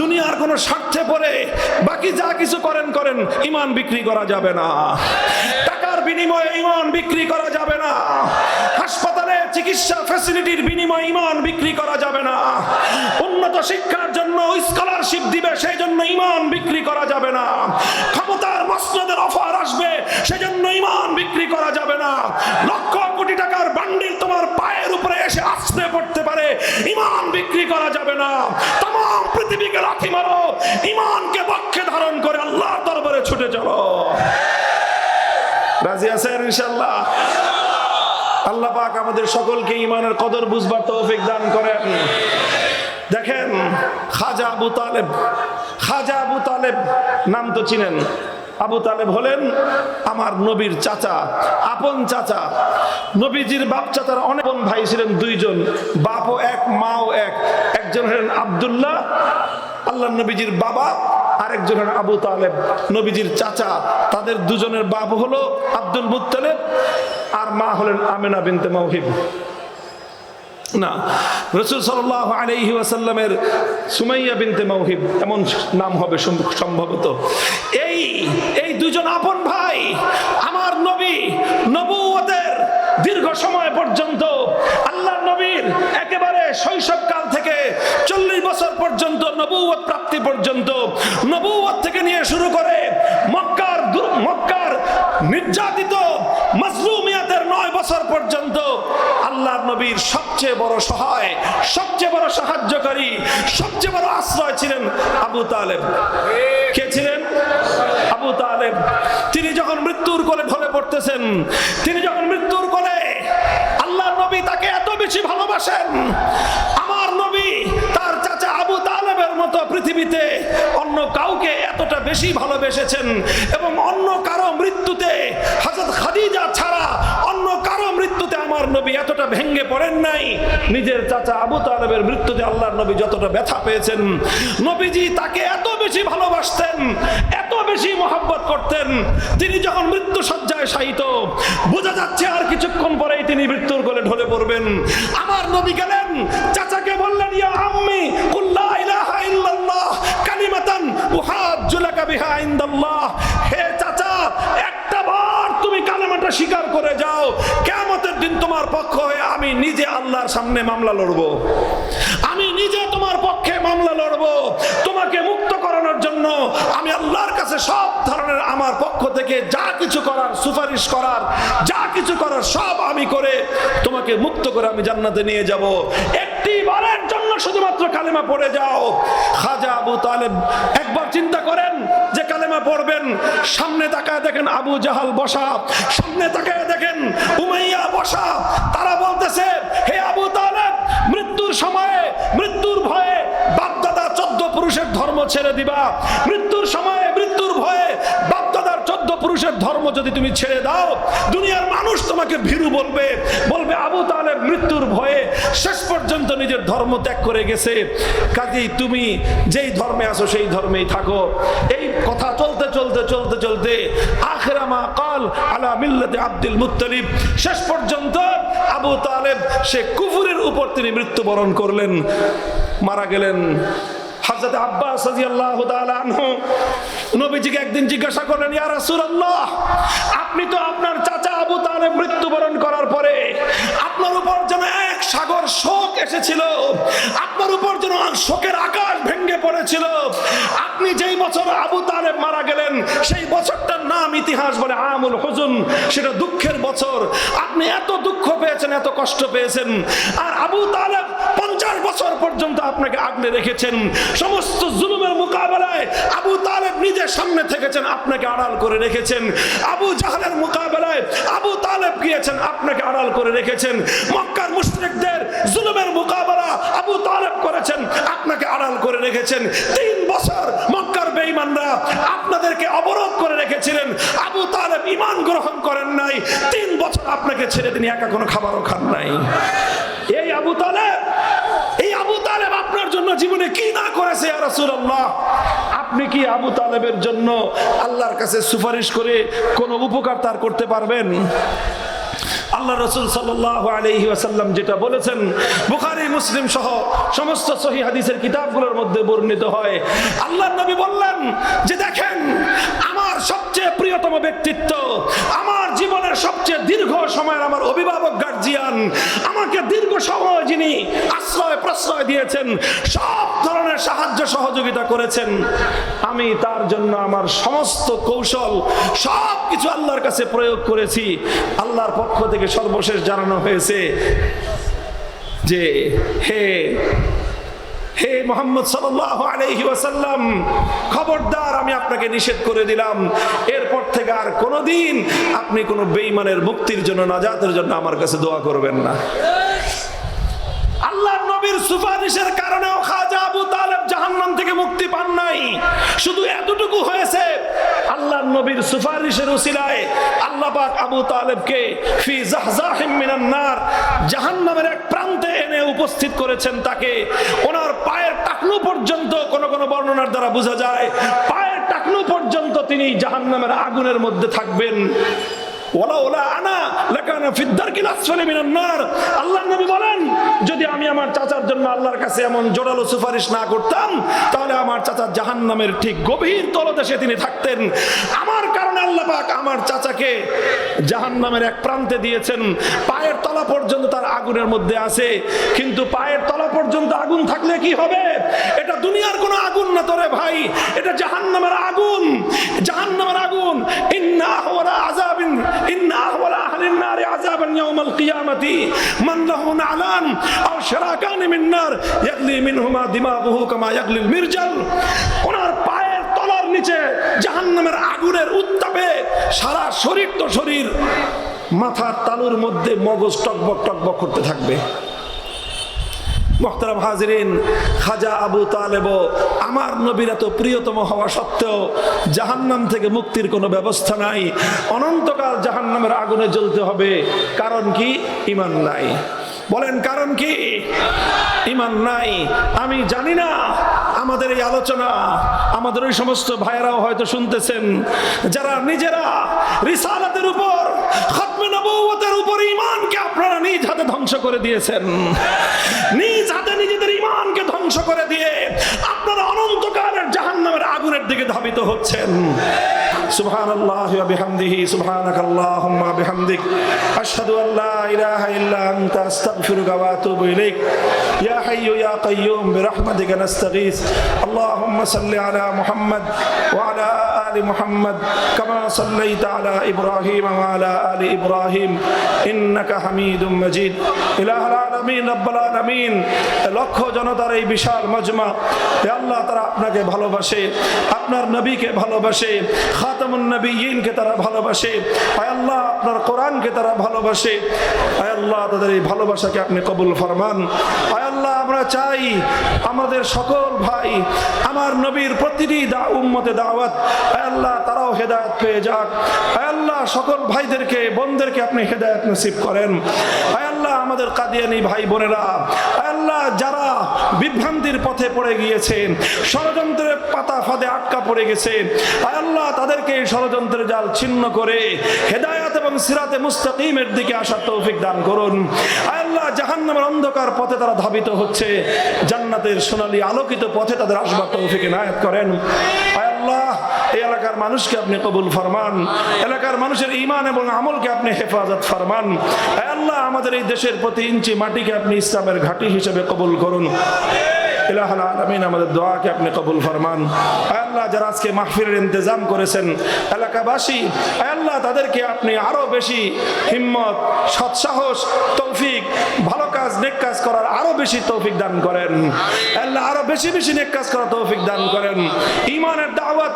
দুনিয়ার কোনো স্বার্থে পড়ে বাকি যা কিছু করেন করেন ইমান বিক্রি করা যাবে না। বিনিময়ে ইমান বিক্রি করা যাবে না। হাসপাতালে চিকিৎসা ফ্যাসিলিটির বিনিময়ে ইমান বিক্রি করা যাবে না। উন্নত শিক্ষার জন্য স্কলারশিপ দিবে সেই জন্য ইমান বিক্রি করা যাবে না। ক্ষমতার মসনদের অফার আসবে, সেজন্য ইমান বিক্রি করা যাবে না। লক্ষ কোটি টাকার বান্ডিল তোমার পায়ের উপরে এসে আশ্রয় পড়তে পারে, ইমান বিক্রি করা যাবে না। তাম পৃথিবীকে লাথি মারো, ইমানকে পক্ষে ধারণ করে আল্লাহর দরবারে ছুটে চলো। রাজি আছেন ইনশাল্লাহ আল্লাহ পাক আমাদের সকলকে ইমানের কদর বুঝবার তৌফিক দান করেন। দেখেন, খাজা আবু তালেব, খাজা আবু তালেব নাম তো চিনেন। আবু তালেব হলেন আমার নবীর চাচা, আপন চাচা। নবীজির বাপ চাচার অনেক ভাই ছিলেন দুইজন, বাপও এক, মাও এক। একজন হলেন আব্দুল্লাহ, আল্লাহ নবীজির বাবা আরেকজন হলেন আবু তালেব, নবীজির চাচা। তাদের দুজনের বাপ হলো আব্দুল মুত্তালেব আর মা হলেন আমেনা বিনতে মাওহিব না, রসুল সাল্লাহ আলাইহি ওয়াসাল্লামের সুমাইয়া বিনতে মাওহিব এমন নাম হবে সম্ভবত। এই এই দুজন আপন ভাই আমার নবী নবুয়তের দীর্ঘ সময় পর্যন্ত পর্যন্ত নবুয়ত থেকে নিয়ে শুরু করে মক্কার মক্কার নির্যাতিত মাজলুমিয়াতের নয় বছর পর্যন্ত আল্লাহ নবীর সবচেয়ে বড় সহায়, সবচেয়ে বড় সাহায্যকারী, সবচেয়ে বড় আশ্রয় ছিলেন আবু তালেব। কে ছিলেন? আবু তালেব। তিনি যখন মৃত্যুর কোলে ঢলে পড়তেছেন, তিনি যখন মৃত্যুর কোলে আল্লাহ নবী তাকে এত বেশি ভালোবাসেন, আমার নবী মতো পৃথিবীতে অন্য কাউকে এতটা বেশি ভালোবেসেছেন এবং অন্য কারও মৃত্যুতে, হযরত খাদিজা ছাড়া অন্য কারও মৃত্যুতে আমার নবী এতটা ভেঙ্গে পড়েন নাই। নিজের চাচা আবু তালেবের মৃত্যুতে আল্লাহর নবী যতটা ব্যথা পেয়েছেন, নবীজি তাকে এত বেশি ভালোবাসতেন, এত বেশি করতেন। তিনি যখন মৃত্যু সজ্জায় শায়িত, বোঝা যাচ্ছে আর কিছুক্ষণ পরেই তিনি মৃত্যুর কোলে ঢলে পড়বেন। আমার নবী গেলেন, চাচাকে বললেন, ইয়া আম্মি, কুল লা ইলাহা ইল্লাল্লাহ, কালিমাতান উহাজ্জু লাকা বিহা ইনদাল্লাহ। হে চাচা, একটা বার তুমি স্বীকার করে যাও। কিয়ামতের দিন তোমার পক্ষ হয়ে আমি নিজে আল্লাহর সামনে মামলা লড়ব। আমি নিজে তোমার পক্ষে মামলা লড়ব। তোমাকে মুক্ত করানোর জন্য আমি আল্লাহর কাছে সব ধরনের আমার পক্ষ থেকে যা কিছু করার সুপারিশ করার, যা কিছু করার সব আমি করে তোমাকে মুক্ত করে আমি জান্নাতে নিয়ে যাব। একটি বারের জন্য শুধুমাত্র কালেমা পড়ে যাও। খাজা আবু তালেব, একবার চিন্তা করেন যে কালেমা পড়বেন, সামনে তাকায় দেখেন আবু জাহাল বসা, সামনে তাকায় দেখেন উমাইয়া বসা, তারা বলতেছে, হে আবু তালেব, মৃত্যুর সময়ে মৃত্যুর ভয়ে বাপদাদা চোদ্দ পুরুষের ধর্ম ছেড়ে দিবা। মৃত্যুর সময়ে, মৃত্যুর ভয়ে বাপদাদার চোদ্দ পুরুষের ধর্ম যদি তুমি ছেড়ে দাও, দুনিয়ার মানুষ তোমাকে ভীরু বলবে। বলবে, আবু তালেব মৃত্যুর ভয়ে শেষ পর্যন্ত নিজের ধর্ম ত্যাগ করে গেছে। কাজেই তুমি যেই ধর্মে আসো সেই ধর্মেই থাকো। এই কথা চলতে চলতে চলতে চলতে আখেরা মা কাল আলা মিল্লাতে আব্দুল মুত্তালিব, শেষ পর্যন্ত আবু তালেব, সে কুফুরের উপর তিনি মৃত্যুবরণ করলেন, মারা গেলেন। হযরত আব্বাস আনহু নবীজিকে একদিন জিজ্ঞাসা করলেন, ইয়া রাসূলুল্লাহ, আপনি তো আপনার চাচা আবু তালেব মৃত্যুবরণ করার পরে আপনার উপর যেন এক সাগর শোক এসেছিল, আপনার উপর যেন শোকের আকাশ ভেঙ্গে পড়েছিল। আপনি যেই বছর আবু তালেব মারা গেলেন, সেই বছরটার নাম ইতিহাস বলে আমুল হুজুন, সেটা দুঃখের বছর। আপনি এত দুঃখ পেয়েছেন, এত কষ্ট পেয়েছেন, আর আবু তালেব পঞ্চাশ বছর পর্যন্ত আপনাকে আগলে রেখেছেন। সমস্ত জুলুমের মোকাবেলায় আবু তালেব নিজের সামনে থেকেছেন, আপনাকে আড়াল করে রেখেছেন। আবু জাহালের তালেব গিয়েছেন, আপনাকে আড়াল করে রেখেছেন। মক্কার মুশরিকদের জুলুমের মোকাবেলা আবু তালেব করেছেন, আপনাকে আড়াল করে রেখেছেন। তিন বছর মক্কার বেঈমানরা আপনাদেরকে অবরোধ করে রেখেছিলেন। আবু তালেব ঈমান গ্রহণ করেন নাই। তিন বছর আপনাকে ছেড়ে তিনি একা কোনো খাবারও খান নাই। এই আবু তালেব, এই আবু তালেব আপনার জন্য জীবনে কি না করেছে রাসূলুল্লাহ? আপনি কি আবু তালেবের জন্য আল্লাহর কাছে সুপারিশ করে কোনো উপকার তার করতে পারবেন? আল্লাহ রসুল সাল্লাহ যেটা বলেছেন, বুখারি, মুসলিম সহ সমস্ত সহি হাদিসের কিতাবগুলোর মধ্যে বর্ণিত হয় আল্লাহ নবী বললেন যে দেখেন, আমার সবচেয়ে প্রিয়তম ব্যক্তিত্ব, আমার জীবনের সবচেয়ে দীর্ঘ সময়ের আমার অভিভাবক গার্জিয়ান, আমাকে দীর্ঘ সময় যিনি আশ্রয় প্রশ্রয় দিয়েছেন, সব ধরনের সাহায্য সহযোগিতা করেছেন। আমি তার জন্য আমার সমস্ত কৌশল সব কিছু আল্লাহর কাছে প্রয়োগ করেছি। আল্লাহর পক্ষ থেকে সর্বশেষ জানানো হয়েছে যে হে হে মোহাম্মদ সাল্লাহ আলহি খবরদার, আমি আপনাকে নিষেধ করে দিলাম। এরপর থেকে আর কোনোদিন আপনি কোনো বেইমানের মুক্তির জন্য, নাজাতের জন্য আমার কাছে দোয়া করবেন না। আল্লাহ নবীর সুপারিশের কারণেও জাহান্নাম থেকে মুক্তি পান নাই। শুধু এতটুকু হয়েছে নবীর সুপারিশের উসিলায় আল্লাহ পাক আবু তালেবকে ফি জাহজাহিম মিনান নার জাহান্নামের এক প্রান্তে এনে উপস্থিত করেছেন তাকে। ওনার পায়ের টাকলু পর্যন্ত কোন কোন বর্ণনার দ্বারা বোঝা যায়। পায়ের টাকলু পর্যন্ত তিনি জাহান্নামের আগুনের মধ্যে থাকবেন। ওলা ওলা আনা নবী বলেন, যদি আমি আমার চাচার জন্য কাছে এমন জোরালো সুপারিশ না করতাম, তাহলে আমার জাহান্নামের ঠিক গভীর তিনি থাকতেন। আমার কারণে আল্লাহ আমার চাচাকে জাহান্নামের এক প্রান্তে দিয়েছেন। পায়ের তলা পর্যন্ত তার আগুনের মধ্যে কিন্তু পায়ের তলা পর্যন্ত আগুন থাকলে কি হবে? এটা দুনিয়ার কোনো আগুন না তোরে ভাই, এটা জাহান্নামের আগুন। জাহান্নামের আগুন। ইন্না ওয়ালা আযাবিন, ইন্না আহলিন নারি আযাবান ইয়াউমাল মান আও শারাকান মিন নার, ইয়াগলি মিনহুমা দিমাগুহু কামা মিরজাল। ওনার পায়ের তলার নিচে জাহান্নামের আগুনের উত্তাপে সারা শরীর তো শরীর, মাথার তালুর মধ্যে মগজ টকবক টকবক করতে থাকবে। মোহতারাম হাজরিন, খাজা আবু তালেব আমার নবীর এত প্রিয়তম হওয়া সত্ত্বেও জাহান্নাম থেকে মুক্তির কোনো ব্যবস্থা নাই। অনন্তকাল জাহান্নামের আগুনে জ্বলতে হবে। কারণ কি? ইমান নাই। বলেন, কারণ কি? ইমান নাই। আমি জানি না আমাদের এই আলোচনা, আমাদের ওই সমস্ত ভাইয়েরাও হয়তো শুনতেছেন, যারা নিজেরা রিসালাতের উপর উপর ইমানকে আপনারা নিজ হাতে ধ্বংস করে দিয়েছেন। নিজ হাতে নিজেদের ইমানকে ধ্বংস করে দিয়ে আপনারা অনন্তকালের জাহান্নামের আগুনের দিকে ধাবিত হচ্ছেন। سبحان الله وبحمده سبحانك اللهم بحمدك أشهد أن لا إله إلا أنت أستغفرك وأتوب إليك. يا حي يا قيوم برحمتك نستغيث. اللهم صل على محمد وعلى آل محمد كما صليت على إبراهيم وعلى آل إبراهيم إنك حميد مجيد إله العالمين رب العالمين লক্ষ জনতার এই বিশাল মজমা হে আল্লাহ তারা আপনাকে ভালোবাসে আপনার নবীকে ভালোবাসে খাতামুন নবীনকে তারা ভালোবাসে আয় আল্লাহ আপনার কোরআনকে তারা ভালোবাসে আয় আল্লাহ তাদের এই ভালোবাসাকে আপনি কবুল ফরমান আয় আল্লাহ আমরা চাই আমাদের সকল ভাই আমার নবীর প্রতিটি দা উম্মতে দাওয়াত আয় আল্লাহ তারাও হেদায়ত পেয়ে যাক। আয় আল্লাহ, সকল ভাইদেরকে, বোনদেরকে আপনি হেদায়ত নসিব করেন। আয় আল্লাহ, আমাদের কাদিয়ানি ভাই বোনেরা আল্লাহ, যারা বিভ্রান্তির পথে পড়ে গিয়েছেন, ষড়যন্ত্রের পাতা ফাঁদে আটকা পড়ে গেছে আয় আল্লাহ, তাদেরকে এই ষড়যন্ত্রের জাল ছিন্ন করে হেদায়াত এবং সিরাতে মুস্তাকিমের দিকে আসার তৌফিক দান করুন। আয় আল্লাহ, জাহান্নামের অন্ধকার পথে তারা ধাবিত হচ্ছে, জান্নাতের সোনালী আলোকিত পথে তাদের আসবার তৌফিক নায়াত করেন। এই এলাকার মানুষকে আপনি কবুল ফরমান। এলাকার মানুষের ইমান এবং আমলকে আপনি হেফাজত ফরমান। আল্লাহ আমাদের এই দেশের প্রতি ইঞ্চি মাটিকে আপনি ইসলামের ঘাঁটি হিসেবে কবুল করুন। ইলাহাল আলমিন আমাদের দোয়াকে আপনি কবুল ফরমান। আল্লাহ যারা আজকে মাহফিলের ইন্তজাম করেছেন এলাকাবাসী আল্লাহ তাদেরকে আপনি আরও বেশি হিম্মত সৎসাহস তৌফিক ভালো কাজ নেক কাজ করার আরও বেশি তৌফিক দান করেন। আল্লাহ আরও বেশি বেশি নেক কাজ করার তৌফিক দান করেন। ইমানের দাওয়াত